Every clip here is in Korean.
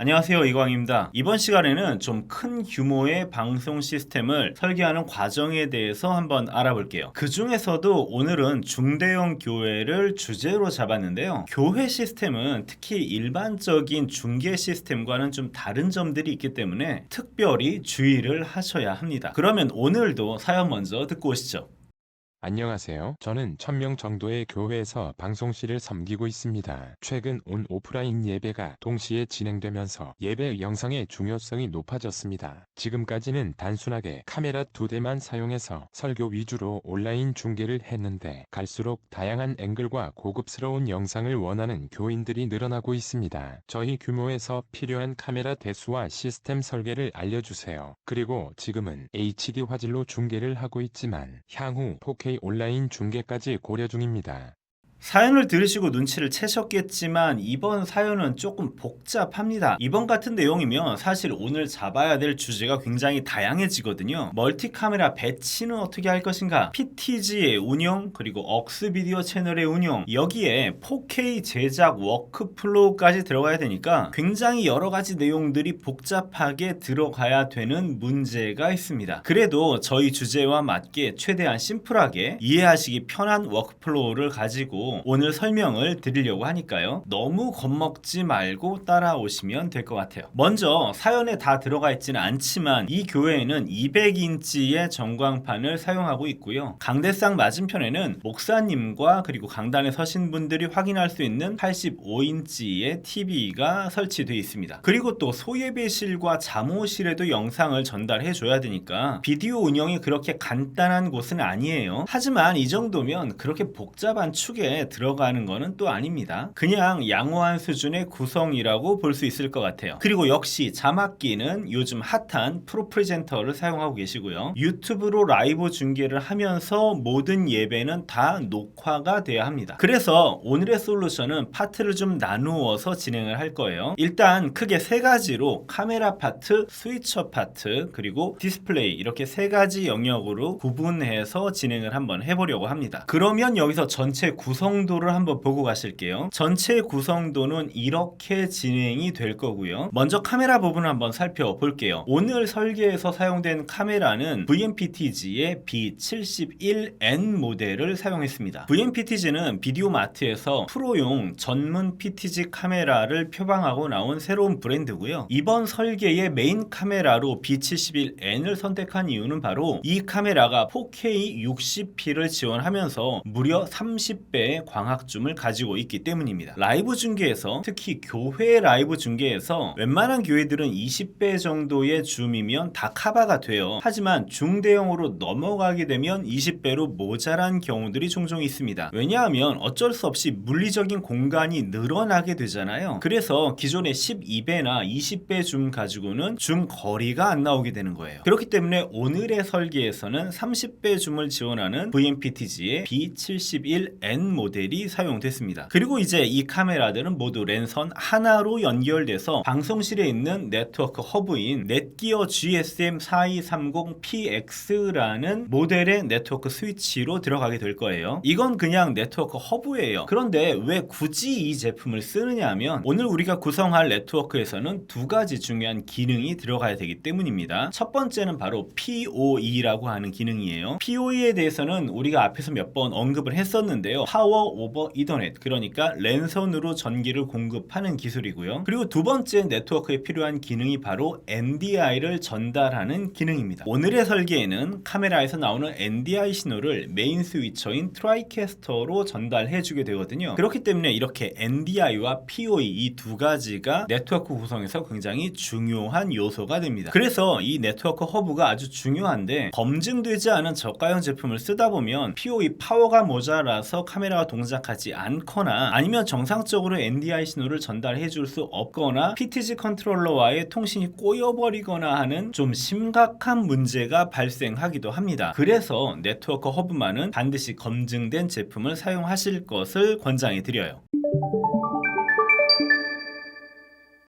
안녕하세요 이광입니다. 이번 시간에는 좀 큰 규모의 방송 시스템을 설계하는 과정에 대해서 한번 알아볼게요. 그 중에서도 오늘은 중대형 교회를 주제로 잡았는데요. 교회 시스템은 특히 일반적인 중계 시스템과는 좀 다른 점들이 있기 때문에 특별히 주의를 하셔야 합니다. 그러면 오늘도 사연 먼저 듣고 오시죠. 안녕하세요. 저는 1000명 정도의 교회에서 방송실을 섬기고 있습니다. 최근 온 오프라인 예배가 동시에 진행되면서 예배 영상의 중요성이 높아졌습니다. 지금까지는 단순하게 카메라 두 대만 사용해서 설교 위주로 온라인 중계를 했는데 갈수록 다양한 앵글과 고급스러운 영상을 원하는 교인들이 늘어나고 있습니다. 저희 규모에서 필요한 카메라 대수와 시스템 설계를 알려주세요. 그리고 지금은 HD 화질로 중계를 하고 있지만 향후 4K 온라인 중계까지 고려 중입니다. 사연을 들으시고 눈치를 채셨겠지만 이번 사연은 조금 복잡합니다. 이번 같은 내용이면 사실 오늘 잡아야 될 주제가 굉장히 다양해지거든요. 멀티 카메라 배치는 어떻게 할 것인가? PTG의 운영 그리고 억스 비디오 채널의 운영 여기에 4K 제작 워크플로우까지 들어가야 되니까 굉장히 여러 가지 내용들이 복잡하게 들어가야 되는 문제가 있습니다. 그래도 저희 주제와 맞게 최대한 심플하게 이해하시기 편한 워크플로우를 가지고 오늘 설명을 드리려고 하니까요. 너무 겁먹지 말고 따라오시면 될 것 같아요. 먼저 사연에 다 들어가 있지는 않지만 이 교회에는 200인치의 전광판을 사용하고 있고요. 강대상 맞은편에는 목사님과 그리고 강단에 서신 분들이 확인할 수 있는 85인치의 TV가 설치되어 있습니다. 그리고 또 소예배실과 잠옷실에도 영상을 전달해 줘야 되니까 비디오 운영이 그렇게 간단한 곳은 아니에요. 하지만 이 정도면 그렇게 복잡한 축에 들어가는 거는 또 아닙니다. 그냥 양호한 수준의 구성이라고 볼 수 있을 것 같아요. 그리고 역시 자막기는 요즘 핫한 프로 프레젠터를 사용하고 계시고요. 유튜브로 라이브 중계를 하면서 모든 예배는 다 녹화가 돼야 합니다. 그래서 오늘의 솔루션은 파트를 좀 나누어서 진행을 할 거예요. 일단 크게 세 가지로 카메라 파트, 스위처 파트, 그리고 디스플레이 이렇게 세 가지 영역으로 구분해서 진행을 한번 해보려고 합니다. 그러면 여기서 전체 구성 도를 한번 보고 가실게요. 전체 구성도는 이렇게 진행이 될 거고요. 먼저 카메라 부분을 한번 살펴볼게요. 오늘 설계에서 사용된 카메라는 VMPTG의 B71N 모델을 사용했습니다. VMPTG는 비디오 마트에서 프로용 전문 PTG 카메라를 표방하고 나온 새로운 브랜드고요. 이번 설계의 메인 카메라로 B71N을 선택한 이유는 바로 이 카메라가 4K 60p를 지원하면서 무려 30배의 광학줌을 가지고 있기 때문입니다. 라이브 중계에서 특히 교회 라이브 중계에서 웬만한 교회들은 20배 정도의 줌이면 다 커버가 돼요. 하지만 중대형으로 넘어가게 되면 20배로 모자란 경우들이 종종 있습니다. 왜냐하면 어쩔 수 없이 물리적인 공간이 늘어나게 되잖아요. 그래서 기존의 12배나 20배 줌 가지고는 줌 거리가 안 나오게 되는 거예요. 그렇기 때문에 오늘의 설계에서는 30배 줌을 지원하는 VMPTG의 B71N 모델 이 사용됐습니다. 그리고 이제 이 카메라들은 모두 랜선 하나로 연결돼서 방송실에 있는 네트워크 허브인 넷기어 GSM 4230PX라는 모델의 네트워크 스위치로 들어가게 될 거예요. 이건 그냥 네트워크 허브예요. 그런데 왜 굳이 이 제품을 쓰느냐 하면 오늘 우리가 구성할 네트워크에서는 두 가지 중요한 기능이 들어가야 되기 때문입니다. 첫 번째는 바로 PoE라고 하는 기능이에요. PoE에 대해서는 우리가 앞에서 몇 번 언급을 했었는데요. 파워 오버 이더넷 그러니까 랜선으로 전기를 공급하는 기술이고요. 그리고 두 번째 네트워크에 필요한 기능이 바로 NDI를 전달하는 기능입니다. 오늘의 설계에는 카메라에서 나오는 NDI 신호를 메인 스위처인 트라이캐스터로 전달해 주게 되거든요. 그렇기 때문에 이렇게 NDI와 PoE 이 두 가지가 네트워크 구성에서 굉장히 중요한 요소가 됩니다. 그래서 이 네트워크 허브가 아주 중요한데 검증되지 않은 저가형 제품을 쓰다 보면 PoE 파워가 모자라서 카메라 가 동작하지 않거나 아니면 정상적으로 NDI 신호를 전달해 줄 수 없거나 PTG 컨트롤러와의 통신이 꼬여버리거나 하는 좀 심각한 문제가 발생하기도 합니다. 그래서 네트워크 허브만은 반드시 검증된 제품을 사용하실 것을 권장해 드려요.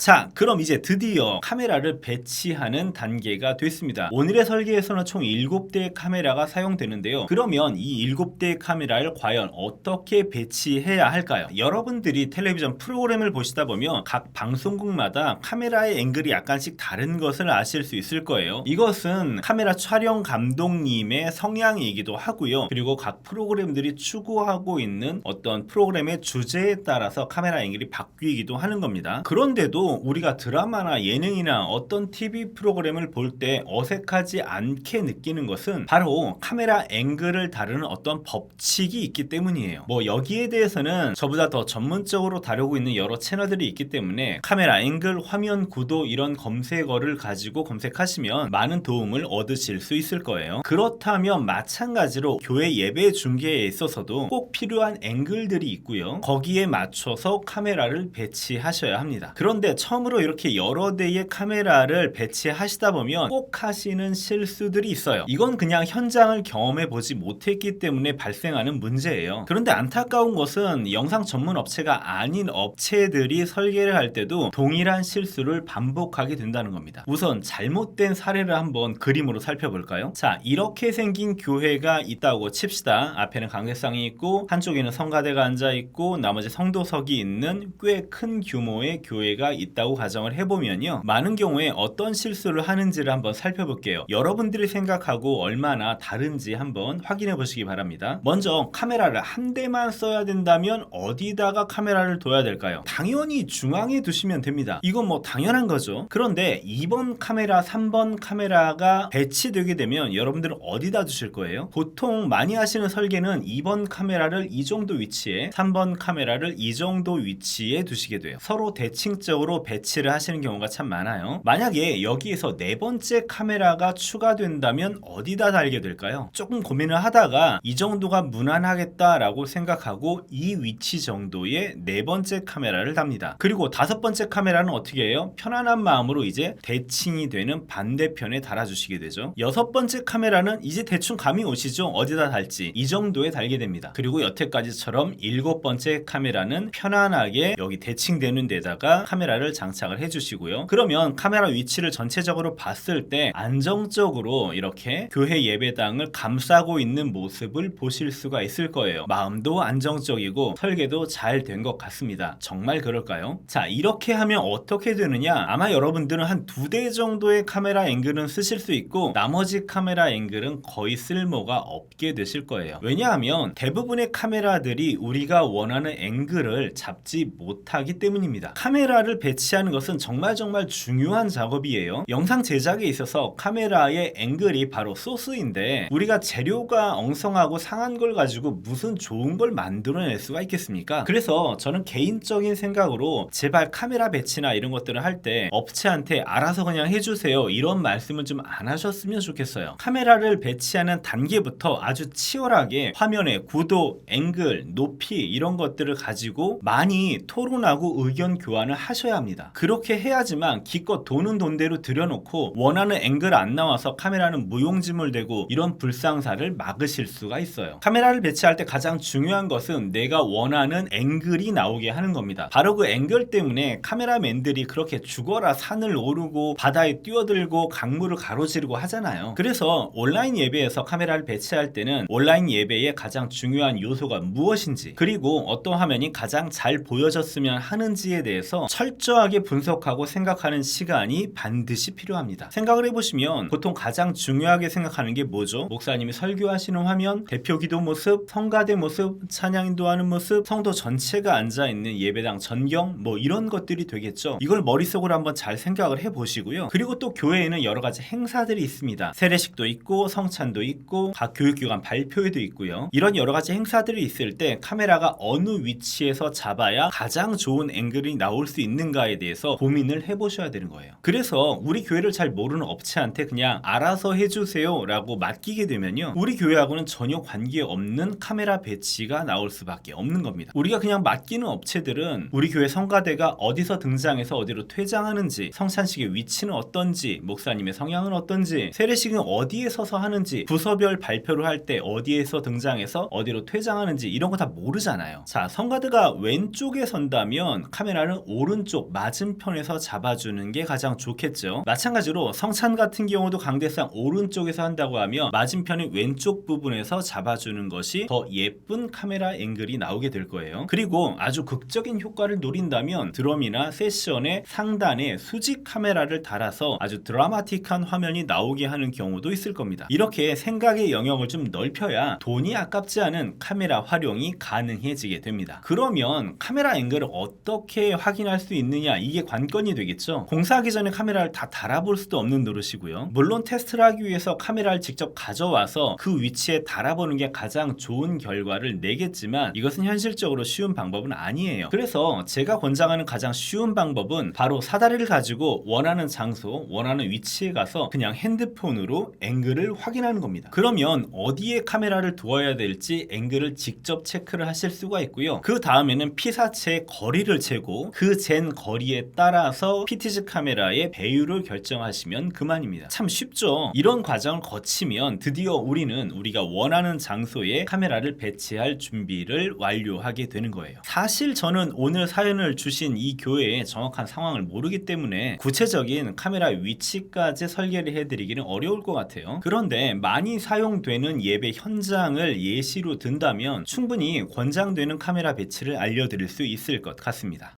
자, 그럼 이제 드디어 카메라를 배치하는 단계가 됐습니다. 오늘의 설계에서는 총 7대의 카메라가 사용되는데요. 그러면 이 7대의 카메라를 과연 어떻게 배치해야 할까요? 여러분들이 텔레비전 프로그램을 보시다 보면 각 방송국마다 카메라의 앵글이 약간씩 다른 것을 아실 수 있을 거예요. 이것은 카메라 촬영 감독님의 성향이기도 하고요. 그리고 각 프로그램들이 추구하고 있는 어떤 프로그램의 주제에 따라서 카메라 앵글이 바뀌기도 하는 겁니다. 그런데도 우리가 드라마나 예능이나 어떤 TV 프로그램을 볼 때 어색하지 않게 느끼는 것은 바로 카메라 앵글을 다루는 어떤 법칙이 있기 때문이에요. 뭐 여기에 대해서는 저보다 더 전문적으로 다루고 있는 여러 채널들이 있기 때문에 카메라 앵글, 화면 구도 이런 검색어를 가지고 검색하시면 많은 도움을 얻으실 수 있을 거예요. 그렇다면 마찬가지로 교회 예배 중계에 있어서도 꼭 필요한 앵글들이 있고요. 거기에 맞춰서 카메라를 배치하셔야 합니다. 그런데 처음으로 이렇게 여러 대의 카메라를 배치하시다 보면 꼭 하시는 실수들이 있어요. 이건 그냥 현장을 경험해 보지 못했기 때문에 발생하는 문제예요. 그런데 안타까운 것은 영상 전문 업체가 아닌 업체들이 설계를 할 때도 동일한 실수를 반복하게 된다는 겁니다. 우선 잘못된 사례를 한번 그림으로 살펴볼까요? 자, 이렇게 생긴 교회가 있다고 칩시다. 앞에는 강대상이 있고 한쪽에는 성가대가 앉아 있고 나머지 성도석이 있는 꽤 큰 규모의 교회가 있다 고 가정을 해보면요. 많은 경우에 어떤 실수를 하는지를 한번 살펴볼게요. 여러분들이 생각하고 얼마나 다른지 한번 확인해 보시기 바랍니다. 먼저 카메라를 한 대만 써야 된다면 어디다가 카메라를 둬야 될까요? 당연히 중앙에 두시면 됩니다. 이건 뭐 당연한 거죠. 그런데 2번 카메라, 3번 카메라가 배치되게 되면 여러분들은 어디다 두실 거예요? 보통 많이 하시는 설계는 2번 카메라를 이 정도 위치에 3번 카메라를 이 정도 위치에 두시게 돼요. 서로 대칭적으 로 배치를 하시는 경우가 참 많아요. 만약에 여기에서 네 번째 카메라가 추가된다면 어디다 달게 될까요? 조금 고민을 하다가 이 정도가 무난하겠다라고 생각하고 이 위치 정도의 네 번째 카메라를 답니다. 그리고 다섯 번째 카메라는 어떻게 해요? 편안한 마음으로 이제 대칭이 되는 반대편에 달아주시게 되죠. 여섯 번째 카메라는 이제 대충 감이 오시죠? 어디다 달지 이 정도에 달게 됩니다. 그리고 여태까지처럼 일곱 번째 카메라는 편안하게 여기 대칭되는 데다가 카메라를 장착을 해주시고요. 그러면 카메라 위치를 전체적으로 봤을 때 안정적으로 이렇게 교회 예배당을 감싸고 있는 모습을 보실 수가 있을 거예요. 마음도 안정적이고 설계도 잘 된 것 같습니다. 정말 그럴까요? 자, 이렇게 하면 어떻게 되느냐? 아마 여러분들은 한 두 대 정도의 카메라 앵글은 쓰실 수 있고 나머지 카메라 앵글은 거의 쓸모가 없게 되실 거예요. 왜냐하면 대부분의 카메라들이 우리가 원하는 앵글을 잡지 못하기 때문입니다. 카메라를 배치 하는 것은 정말 정말 중요한 작업이에요. 영상 제작에 있어서 카메라의 앵글이 바로 소스인데 우리가 재료가 엉성하고 상한 걸 가지고 무슨 좋은 걸 만들어낼 수가 있겠습니까? 그래서 저는 개인적인 생각으로 제발 카메라 배치나 이런 것들을 할 때 업체한테 알아서 그냥 해주세요 이런 말씀은 좀안 하셨으면 좋겠어요. 카메라를 배치하는 단계부터 아주 치열하게 화면의 구도, 앵글, 높이 이런 것들을 가지고 많이 토론하고 의견 교환을 하셔야 합니다. 그렇게 해야지만 기껏 돈은 돈대로 들여놓고 원하는 앵글 안 나와서 카메라는 무용지물 되고 이런 불상사를 막으실 수가 있어요. 카메라를 배치할 때 가장 중요한 것은 내가 원하는 앵글이 나오게 하는 겁니다. 바로 그 앵글 때문에 카메라맨들이 그렇게 죽어라 산을 오르고 바다에 뛰어들고 강물을 가로지르고 하잖아요. 그래서 온라인 예배에서 카메라를 배치할 때는 온라인 예배의 가장 중요한 요소가 무엇인지 그리고 어떤 화면이 가장 잘 보여졌으면 하는지에 대해서 철저 하게 분석하고 생각하는 시간이 반드시 필요합니다. 생각을 해보시면 보통 가장 중요하게 생각하는 게 뭐죠? 목사님이 설교하시는 화면, 대표 기도 모습, 성가대 모습, 찬양 인도하는 모습, 성도 전체가 앉아 있는 예배당 전경 뭐 이런 것들이 되겠죠. 이걸 머릿속으로 한번 잘 생각을 해보시고요. 그리고 또 교회에는 여러 가지 행사들이 있습니다. 세례식도 있고 성찬도 있고 각 교육기관 발표회도 있고요. 이런 여러 가지 행사들이 있을 때 카메라가 어느 위치에서 잡아야 가장 좋은 앵글이 나올 수 있는가 에 대해서 고민을 해보셔야 되는 거예요. 그래서 우리 교회를 잘 모르는 업체한테 그냥 알아서 해주세요 라고 맡기게 되면요. 우리 교회하고는 전혀 관계없는 카메라 배치가 나올 수밖에 없는 겁니다. 우리가 그냥 맡기는 업체들은 우리 교회 성가대가 어디서 등장해서 어디로 퇴장하는지, 성찬식의 위치는 어떤지, 목사님의 성향은 어떤지, 세례식은 어디에 서서 하는지, 부서별 발표를 할 때 어디에서 등장해서 어디로 퇴장하는지 이런 거 다 모르잖아요. 자, 성가대가 왼쪽에 선다면 카메라는 오른쪽 맞은편에서 잡아주는 게 가장 좋겠죠. 마찬가지로 성찬 같은 경우도 강대상 오른쪽에서 한다고 하면 맞은편의 왼쪽 부분에서 잡아주는 것이 더 예쁜 카메라 앵글이 나오게 될 거예요. 그리고 아주 극적인 효과를 노린다면 드럼이나 세션의 상단에 수직 카메라를 달아서 아주 드라마틱한 화면이 나오게 하는 경우도 있을 겁니다. 이렇게 생각의 영역을 좀 넓혀야 돈이 아깝지 않은 카메라 활용이 가능해지게 됩니다. 그러면 카메라 앵글을 어떻게 확인할 수 있 느냐 이게 관건이 되겠죠. 공사하기 전에 카메라를 다 달아볼 수도 없는 노릇이고요. 물론 테스트를 하기 위해서 카메라를 직접 가져와서 그 위치에 달아보는 게 가장 좋은 결과를 내겠지만 이것은 현실적으로 쉬운 방법은 아니에요. 그래서 제가 권장하는 가장 쉬운 방법은 바로 사다리를 가지고 원하는 장소, 원하는 위치에 가서 그냥 핸드폰으로 앵글을 확인하는 겁니다. 그러면 어디에 카메라를 두어야 될지 앵글을 직접 체크를 하실 수가 있고요. 그 다음에는 피사체의 거리를 재고 그 잰 거리 에 따라서 PTZ 카메라의 배율을 결정하시면 그만입니다. 참 쉽죠. 이런 과정을 거치면 드디어 우리는 우리가 원하는 장소에 카메라를 배치할 준비를 완료하게 되는 거예요. 사실 저는 오늘 사연을 주신 이 교회의 정확한 상황을 모르기 때문에 구체적인 카메라 위치까지 설계를 해드리기는 어려울 것 같아요. 그런데 많이 사용되는 예배 현장을 예시로 든다면 충분히 권장되는 카메라 배치를 알려드릴 수 있을 것 같습니다.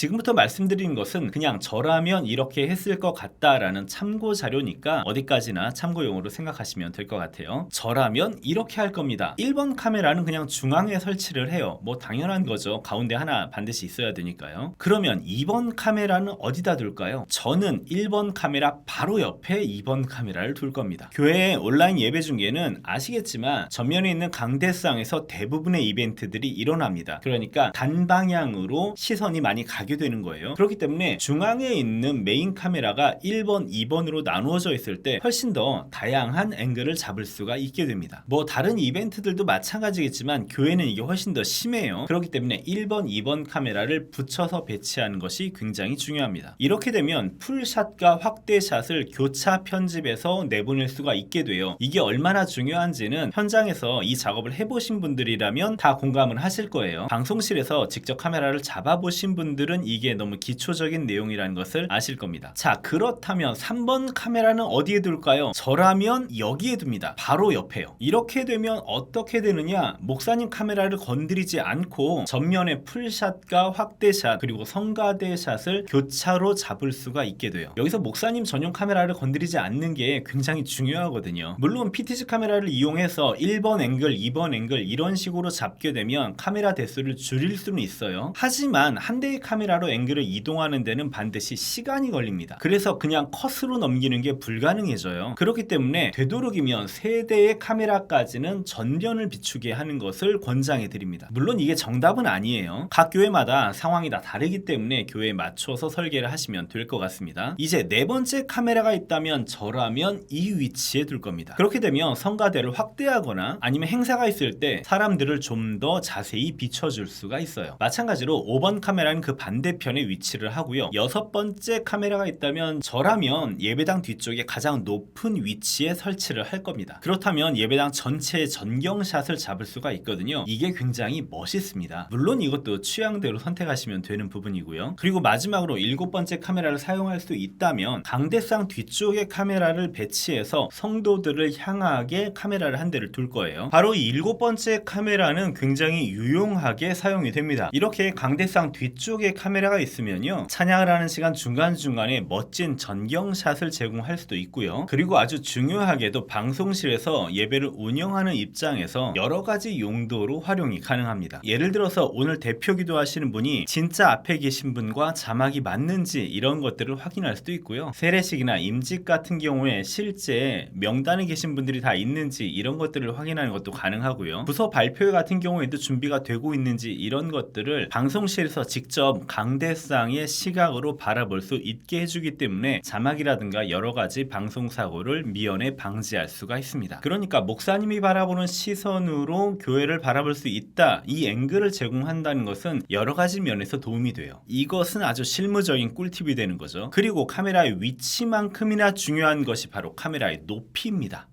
지금부터 말씀드리는 것은 그냥 저라면 이렇게 했을 것 같다라는 참고 자료니까 어디까지나 참고용으로 생각하시면 될 것 같아요. 저라면 이렇게 할 겁니다. 1번 카메라는 그냥 중앙에 설치를 해요. 뭐 당연한 거죠. 가운데 하나 반드시 있어야 되니까요. 그러면 2번 카메라는 어디다 둘까요? 저는 1번 카메라 바로 옆에 2번 카메라를 둘 겁니다. 교회 온라인 예배 중에는 아시겠지만 전면에 있는 강대상에서 대부분의 이벤트들이 일어납니다. 그러니까 단방향으로 시선이 많이 가게 되는 거예요. 그렇기 때문에 중앙에 있는 메인 카메라가 1번, 2번으로 나누어져 있을 때 훨씬 더 다양한 앵글을 잡을 수가 있게 됩니다. 뭐 다른 이벤트들도 마찬가지겠지만 교회는 이게 훨씬 더 심해요. 그렇기 때문에 1번, 2번 카메라를 붙여서 배치하는 것이 굉장히 중요합니다. 이렇게 되면 풀샷과 확대샷을 교차 편집해서 내보낼 수가 있게 돼요. 이게 얼마나 중요한지는 현장에서 이 작업을 해보신 분들이라면 다 공감을 하실 거예요. 방송실에서 직접 카메라를 잡아보신 분들은 이게 너무 기초적인 내용이라는 것을 아실 겁니다. 자, 그렇다면 3번 카메라는 어디에 둘까요? 저라면 여기에 둡니다. 바로 옆에요. 이렇게 되면 어떻게 되느냐? 목사님 카메라를 건드리지 않고 전면에 풀샷과 확대샷 그리고 성가대샷을 교차로 잡을 수가 있게 돼요. 여기서 목사님 전용 카메라를 건드리지 않는 게 굉장히 중요하거든요. 물론 PTZ 카메라를 이용해서 1번 앵글, 2번 앵글 이런 식으로 잡게 되면 카메라 대수를 줄일 수는 있어요. 하지만 한 대의 카메라 로 앵글을 이동하는 데는 반드시 시간이 걸립니다. 그래서 그냥 컷으로 넘기는 게 불가능해져요. 그렇기 때문에 되도록이면 세 대의 카메라까지는 전면을 비추게 하는 것을 권장해 드립니다. 물론 이게 정답은 아니에요. 각 교회마다 상황이 다 다르기 때문에 교회에 맞춰서 설계를 하시면 될 것 같습니다. 이제 네 번째 카메라가 있다면 저라면 이 위치에 둘 겁니다. 그렇게 되면 성가대를 확대하거나 아니면 행사가 있을 때 사람들을 좀 더 자세히 비춰줄 수가 있어요. 마찬가지로 5번 카메라는 그 반대편에 위치를 하고요. 여섯 번째 카메라가 있다면 저라면 예배당 뒤쪽에 가장 높은 위치에 설치를 할 겁니다. 그렇다면 예배당 전체의 전경샷을 잡을 수가 있거든요. 이게 굉장히 멋있습니다. 물론 이것도 취향대로 선택하시면 되는 부분이고요. 그리고 마지막으로 일곱 번째 카메라를 사용할 수 있다면 강대상 뒤쪽에 카메라를 배치해서 성도들을 향하게 카메라를 한 대를 둘 거예요. 바로 이 일곱 번째 카메라는 굉장히 유용하게 사용이 됩니다. 이렇게 강대상 뒤쪽에 카메라가 있으면요. 찬양을 하는 시간 중간중간에 멋진 전경샷을 제공할 수도 있고요. 그리고 아주 중요하게도 방송실에서 예배를 운영하는 입장에서 여러 가지 용도로 활용이 가능합니다. 예를 들어서 오늘 대표 기도하시는 분이 진짜 앞에 계신 분과 자막이 맞는지 이런 것들을 확인할 수도 있고요. 세례식이나 임직 같은 경우에 실제 명단에 계신 분들이 다 있는지 이런 것들을 확인하는 것도 가능하고요. 부서 발표 같은 경우에도 준비가 되고 있는지 이런 것들을 방송실에서 직접 강대상의 시각으로 바라볼 수 있게 해주기 때문에 자막이라든가 여러 가지 방송 사고를 미연에 방지할 수가 있습니다. 그러니까 목사님이 바라보는 시선으로 교회를 바라볼 수 있다. 이 앵글을 제공한다는 것은 여러 가지 면에서 도움이 돼요. 이것은 아주 실무적인 꿀팁이 되는 거죠. 그리고 카메라의 위치만큼이나 중요한 것이 바로 카메라의 높이입니다.